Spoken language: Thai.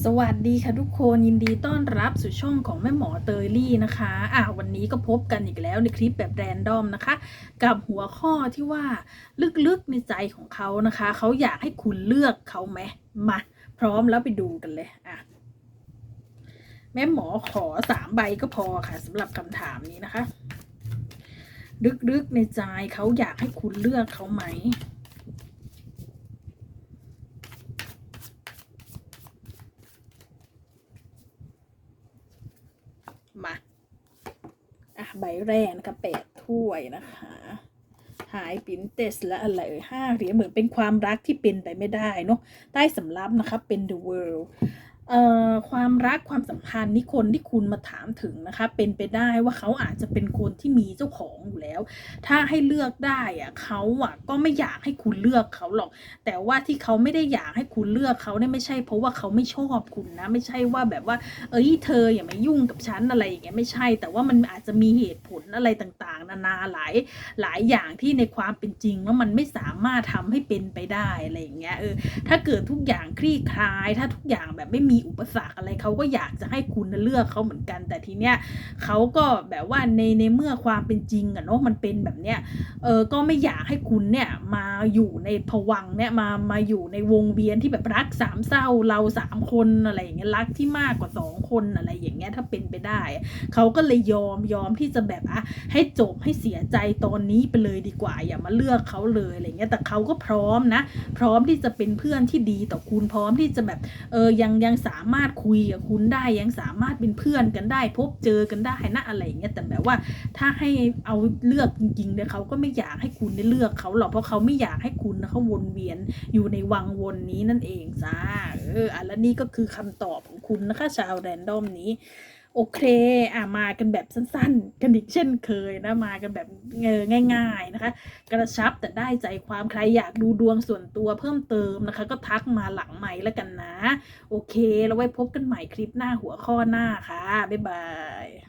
สวัสดีค่ะทุกคนยินดีต้อนรับสู่ช่องของแม่หมอเตยลี่นะคะอะวันนี้ก็พบกันอีกแล้วในคลิปแบบแรนดอมนะคะ กับหัวข้อที่ว่าลึกๆในใจของเขานะคะ เขาอยากให้คุณเลือกเขาไหมมาพร้อมแล้วไปดูกันเลยอะแม่หมอขอสามใบก็พอค่ะสำหรับคำถามนี้นะคะ ลึกๆในใจเขาอยากให้คุณเลือกเขาไหม มาอะใบแรกนะคะแปดถ้วยนะคะ หายปิ้นเตสและอะไรเอ่ยห้าเหรียญเหมือนเป็นความรักที่เป็นไปไม่ได้เนาะใต้สำรับนะคะเป็น the world ความรักความสัมพันธ์นี่คนที่คุณมาถามถึงนะคะ เป็นไปได้ว่าเขาอาจจะเป็นคนที่มีเจ้าของอยู่แล้ว ถ้าให้เลือกได้อะเขาอะก็ไม่อยากให้คุณเลือกเขาหรอก แต่ว่าที่เขาไม่ได้อยากให้คุณเลือกเขาเนี่ยไม่ใช่ เพราะว่าเขาไม่ชอบคุณนะ ไม่ใช่ว่าแบบว่า เอ้ยเธออย่ามายุ่งกับฉันอะไรอย่างเงี้ยไม่ใช่ แต่ว่ามันอาจจะมีเหตุผลอะไรต่างๆ นานาหลายหลายอย่างที่ในความเป็นจริงแล้วมันไม่สามารถทำให้เป็นไปได้อะไรอย่างเงี้ยเออถ้าเกิดทุกอย่างคลี่คลาย ถ้าทุกอย่างแบบไม่มีอุปสรรคอะไรเขาก็อยากจะให้คุณเลือกเขาเหมือนกัน แต่ทีเนี้ยเขาก็แบบว่าในในเมื่อความเป็นจริงอะเนาะมันเป็นแบบเนี้ยเออก็ไม่อยากให้คุณเนี่ยมาอยู่ในผวังเนี่ยมามาอยู่ในวงเวียนที่แบบรักสามเศร้าเราสามคนอะไรอย่างเงี้ยรักที่มากกว่าสองคนอะไรอย่างเงี้ยถ้าเป็นไปได้เขาก็เลยยอมยอมที่จะแบบอะให้จบให้เสียใจตอนนี้ไปเลยดีกว่า อย่ามาเลือกเขาเลยอะไรเงี้ยแต่เขาก็พร้อมนะ พร้อมที่จะเป็นเพื่อนที่ดีต่อคุณพร้อมที่จะแบบเออยังยังสามารถคุยกับคุณได้ยังสามารถเป็นเพื่อนกันได้ พบเจอกันได้นะอะไรอย่างเงี้ยแต่แบบว่าถ้าให้เอาเลือกจริงๆเนี่ยเขาก็ไม่อยากให้คุณได้เลือกเขาหรอกเพราะเขาไม่อยากให้คุณนะเขาวนเวียนอยู่ในวังวนนี้นั่นเองจ้าเอออะแล้วนี่ก็คือคำตอบของคุณนะคะชาวแรนดอมนี้ โอเคอะมากันแบบสั้นๆ กันอีกเช่นเคยนะมากันแบบเงง่าย ๆนะคะ กระชับแต่ได้ใจความใครอยากดูดวงส่วนตัวเพิ่มเติมนะคะ ก็ทักมาหลังใหม่แล้วกันนะ โอเค แล้วไว้พบกันใหม่คลิปหน้าหัวข้อหน้าค่ะ บ๊ายบาย